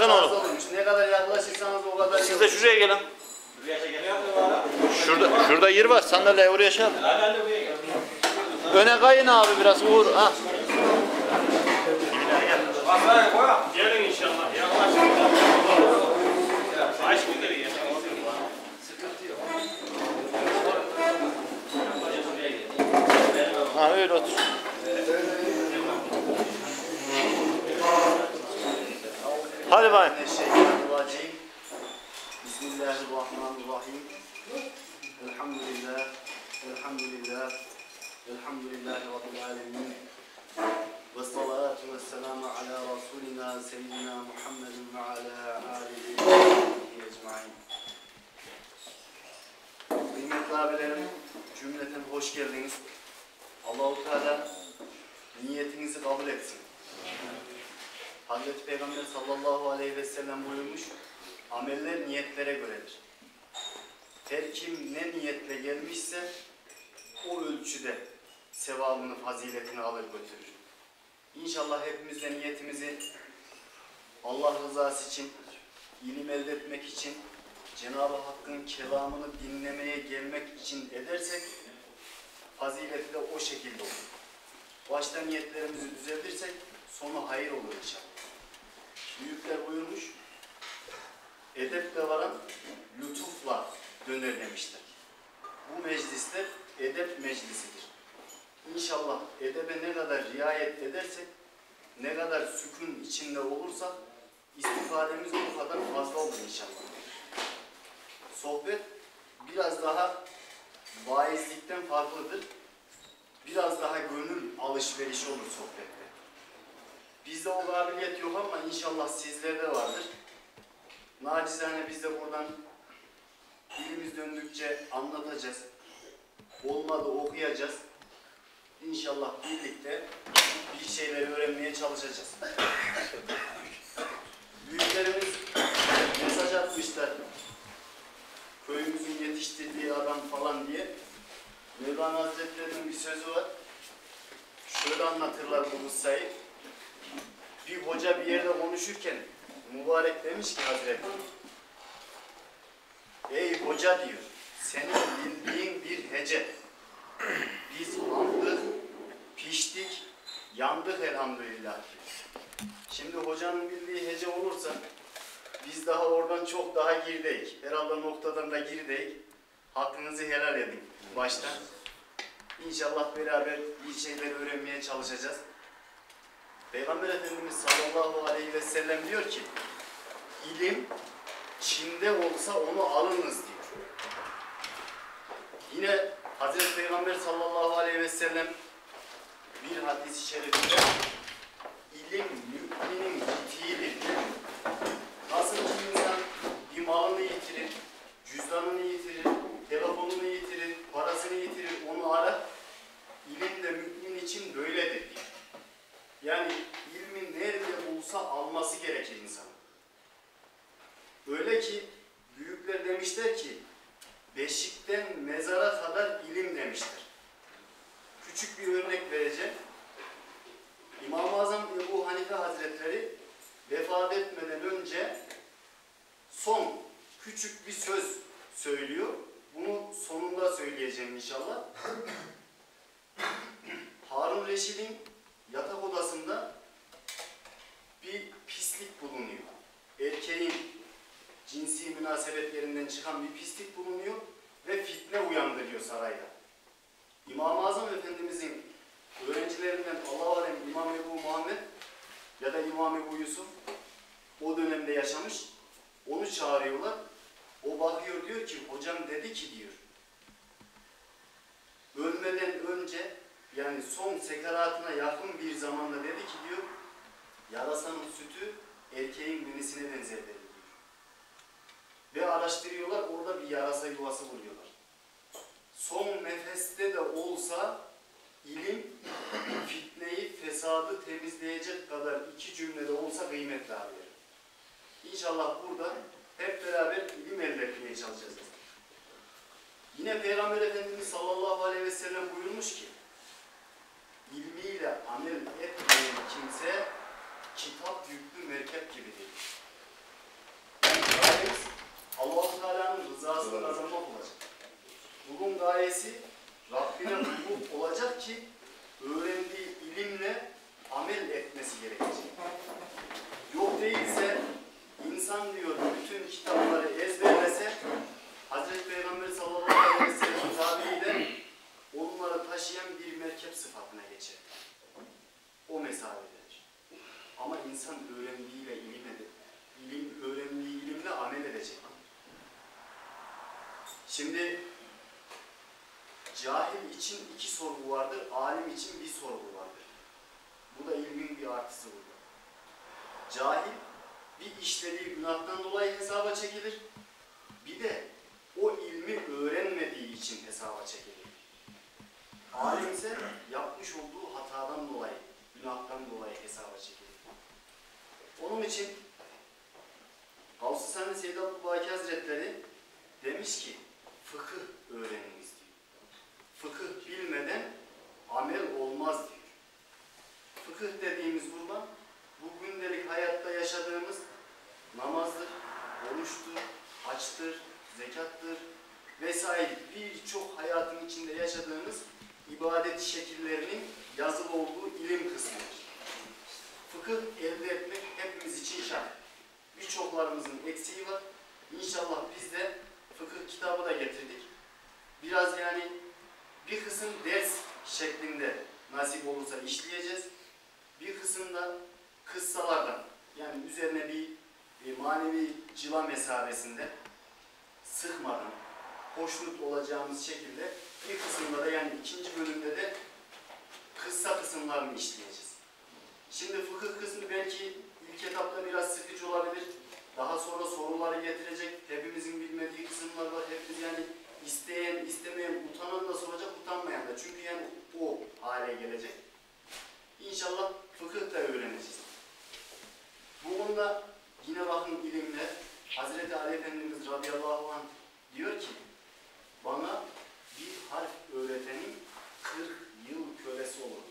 yakın olun. Ne kadar yaklaşırsanız o kadar Siz de şuraya gelin. Şurada, şurada yer var. Sandalye oraya şey. Öne kayın abi biraz Uğur. Ha. Gelin inşallah. Yaklaşın. Aç mıdır ya? Ha öyle otur. Hadi bay. Bismillahirrahmanirrahim. Elhamdülillah. Elhamdülillah. Elhamdülillahi Rabbil alemin. Ve salatu ve selamu ala Resulina seyyidina Muhammedin ve ala alihi ve ecmain. Kıymetli abilerim, cümleten hoş geldiniz. Allahu Teala niyetinizi kabul etsin. Hazreti Peygamber sallallahu aleyhi ve sellem buyurmuş, ameller niyetlere göredir. Her kim ne niyetle gelmişse o ölçüde sevabını, faziletini alır götürür. İnşallah hepimiz de niyetimizi Allah rızası için, ilim elde etmek için, Cenab-ı Hakk'ın kelamını dinlemeye gelmek için edersek fazileti de o şekilde olur. Başta niyetlerimizi düzeltirsek sonu hayır olur inşallah. Büyükler buyurmuş, edeple varan lütufla döner demişler. Bu meclisler edep meclisidir. İnşallah edebe ne kadar riayet edersek, ne kadar sükun içinde olursak istifademiz bu kadar fazla olur inşallah. Sohbet biraz daha vaizlikten farklıdır. Biraz daha gönül alışverişi olur sohbette. Bizde o kabiliyet yok ama inşallah sizlerde vardır. Nacizane biz de buradan dilimiz döndükçe anlatacağız. Olmadı okuyacağız. İnşallah birlikte bir şeyleri öğrenmeye çalışacağız. Büyüklerimiz mesaj atmışlar. Köyümüzün yetiştirdiği adam falan diye. Mevlana Hazretleri'nin bir sözü var. Şöyle anlatırlar bu kıssayı. Bir hoca bir yerde konuşurken mübarek demiş ki Hazretleri Ey hoca diyor, senin bildiğin bir hece. Biz andık, piştik, yandık elhamdülillah. Şimdi hocanın bildiği hece olursa biz daha oradan çok daha gerideyiz. Herhalde noktadan da gerideyiz. Hakkınızı helal edin baştan. İnşallah beraber iyi şeyler öğrenmeye çalışacağız. Peygamber Efendimiz sallallahu aleyhi ve sellem diyor ki ilim Çin'de olsa onu alınız diyor. Yine Hazreti Peygamber sallallahu aleyhi ve sellem bir hadis-i şerifinde ilim müminin yitiğidir. Nasıl ki insan bir malını yitirir, cüzdanını yitirir, telefonunu yitirir, parasını yitirir, onu arar. İlim de mümin için böyledir diyor. Yani ilmin nerede bulsa alması gerekir insanın. Öyle ki büyükler demişler ki beşikten mezara kadar ilim demişler. Küçük bir örnek vereceğim. İmam-ı Azam Ebu Hanife Hazretleri vefat etmeden önce son küçük bir söz söylüyor. Bunu sonunda söyleyeceğim inşallah. Harun Reşid'in yatak odasında bir pislik bulunuyor. Erkeğin cinsi münasebetlerinden çıkan bir pislik bulunuyor ve fitne uyandırıyor sarayda. İmam-ı Azam Efendimizin öğrencilerinden Allah alem İmam Ebu Muhammed ya da İmam Ebu Yusuf o dönemde yaşamış. Onu çağırıyorlar. O bakıyor diyor ki hocam dedi ki diyor. Ölmeden önce yani son sekaratına yakın bir zamanda dedi ki diyor yarasanın sütü erkeğin minisine benzer dedi diyor. Ve araştırıyorlar orada bir yarasa yuvası buluyorlar. Son nefeste de olsa ilim fitneyi, fesadı temizleyecek kadar iki cümlede olsa kıymetli abiler. İnşallah burada hep beraber ilim elde etmeye çalışacağız. Yine Peygamber Efendimiz sallallahu aleyhi ve sellem buyurmuş ki ilmiyle amel etmeyen kimse kitap yüklü merkep gibidir. Yani gayemiz Allah-u Teala'nın rızasını kazanmak olacak. Bunun gayesi Rabbine kulluk olacak ki öğrendiği ilimle amel etmesi gerekecek. Yok değilse insan diyor bütün kitapları ezberlese Hazreti Peygamber sallallahu aleyhi ve sellem tabiriyle onları taşıyan bir merkep sıfatına geçer. O mesabededir. Ama insan öğrendiğiyle ilim edip, ilim, öğrendiği ilimle amel edecek. Şimdi cahil için iki sorgu vardır, alim için bir sorgu vardır. Bu da ilmin bir artısı burada. Cahil bir işlediği günahtan dolayı hesaba çekilir. Bir de o ilmi öğrenmediği için hesaba çekilir. Alim ise yapmış olduğu hatadan dolayı, günahtan dolayı hesaba çekilir. Onun için Gavs-ı Seyyid Abdülbaki Hazretleri demiş ki fıkıh haçtır, zekattır vesaire birçok hayatın içinde yaşadığımız ibadet şekillerinin yazılı olduğu ilim kısmıdır. Fıkıh elde etmek hepimiz için şart. Birçoklarımızın eksiği var. İnşallah biz de fıkıh kitabı da getirdik. Biraz yani bir kısım ders şeklinde nasip olursa işleyeceğiz. Bir kısım da kıssalardan yani üzerine bir, manevi cıva mesabesinde sıkmadan hoşnut olacağımız şekilde bir kısımda da yani ikinci bölümde de kıssa kısımlarını işleyeceğiz. Şimdi fıkıh kısmı belki ilk etapta biraz sıkıcı olabilir. Daha sonra soruları getirecek. Hepimizin bilmediği kısımlar var. Hepimiz yani isteyen, istemeyen, utanan da soracak, utanmayan da. Çünkü yani o hale gelecek. İnşallah fıkıh da öğreneceğiz. Bu konuda yine bakın ilimde Hazreti Ali Efendimiz radıyallahu anh diyor ki bana bir harf öğretenin 40 yıl kölesi olur.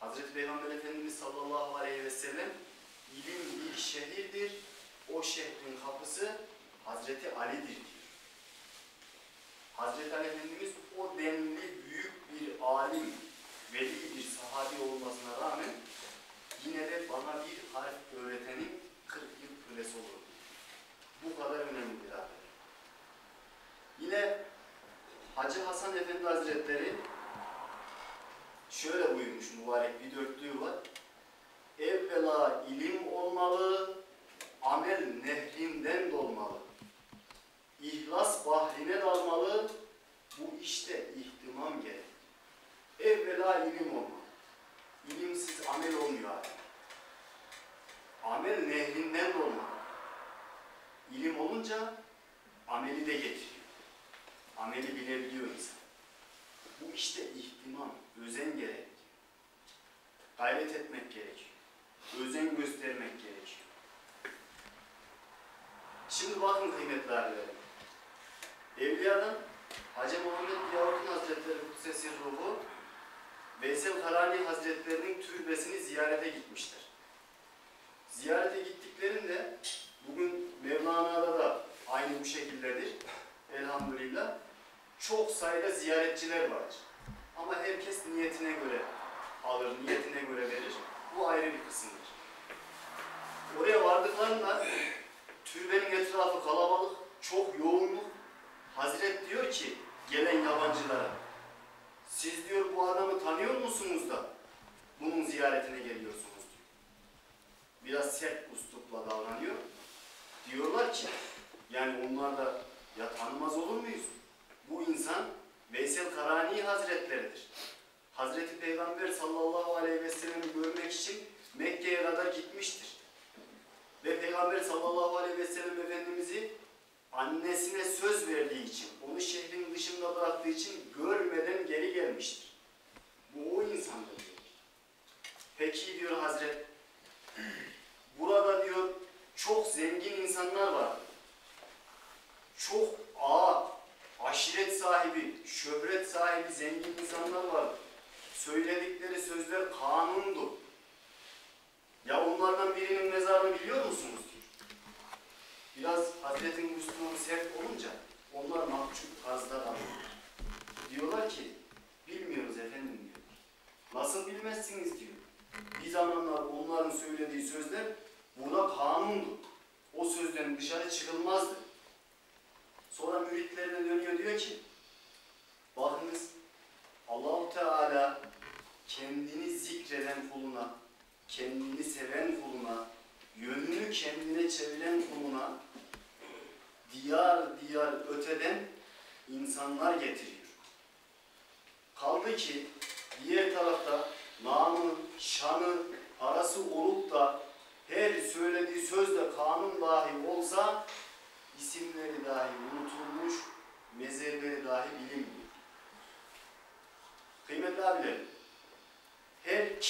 Hazreti Peygamber Efendimiz sallallahu aleyhi ve sellem ilim bir şehirdir. O şehrin kapısı Hazreti Ali'dir diyor. Hazreti Ali Efendimiz o denli büyük bir alim, veli bir sahabi olmasına rağmen yine de bana bir harf öğretenin 40 yıl kölesi olur. Bu kadar önemlidir abi. Yine Hacı Hasan Efendi Hazretleri şöyle buyurmuş mübarek bir dörtlüğü var. Evvela ilim olmalı, amel nehrinden dolmalı. İhlas bahrine dalmalı, bu işte ihtimam gerek. Evvela ilim olmalı. İlimsiz amel olmuyor abi. Amel nehrinden dolmalı. İlim olunca ameli de getiriyor. Ameli bilebiliyor insan. Bu işte ihtimam, özen gerekiyor. Gayret etmek gerekiyor. Özen göstermek gerekiyor. Şimdi bakın kıymetli abilerim. Evliyadan Hacı Muhammed Yavukun Hazretleri Kudsesi Ruhu Veysel Karani Hazretlerinin türbesini ziyarete gitmişler. Ziyarete gittiklerinde bugün Mevlana'da da aynı bu şekildedir. Elhamdülillah. Çok sayıda ziyaretçiler vardır. Ama herkes niyetine göre alır, niyetine göre verir. Bu ayrı bir kısımdır. Oraya vardıklarında türbenin etrafı kalabalık, çok yoğunluk. Hazret diyor ki gelen yabancılara siz diyor bu adamı tanıyor musunuz da bunun ziyaretine geliyorsunuz diyor. Biraz sert uslupla davranıyor. Diyorlar ki yani onlar da ya tanımaz olur muyuz? Bu insan Veysel Karani Hazretleridir. Hazreti Peygamber sallallahu aleyhi ve sellem'i görmek için Mekke'ye kadar gitmiştir. Ve Peygamber sallallahu aleyhi ve sellem Efendimiz'i annesine söz verdiği için, onu şehrin dışında bıraktığı için görmeden geri gelmiştir. Bu o insandır diyor. Peki diyor Hazret, burada diyor çok zengin insanlar var. Çok ağa, sahibi, şöhret sahibi zengin insanlar var. Söyledikleri sözler kanundu. Ya onlardan birinin mezarını biliyor musunuz? Biraz Hazretin Müslümanı sert olunca onlar mahcup tarzda kalıyor. Diyorlar ki bilmiyoruz efendim diyor. Nasıl bilmezsiniz diyor. Bir zamanlar onların söylediği sözler burada kanundu. O sözden dışarı çıkılmazdı. Sonra müritlerine dönüyor diyor ki bakınız Allahu Teala kendini zikreden kuluna, kendini seven kuluna, yönünü kendine çeviren kuluna diyar diyar öteden insanlar getiriyor. Kaldı ki diğer tarafta namı, şanı, parası olup da her söylediği sözde kanun dahi olsa isimleri dahi unutulmuş, mezheleri dahi bilinmiyor. Kıymetli abilerim, her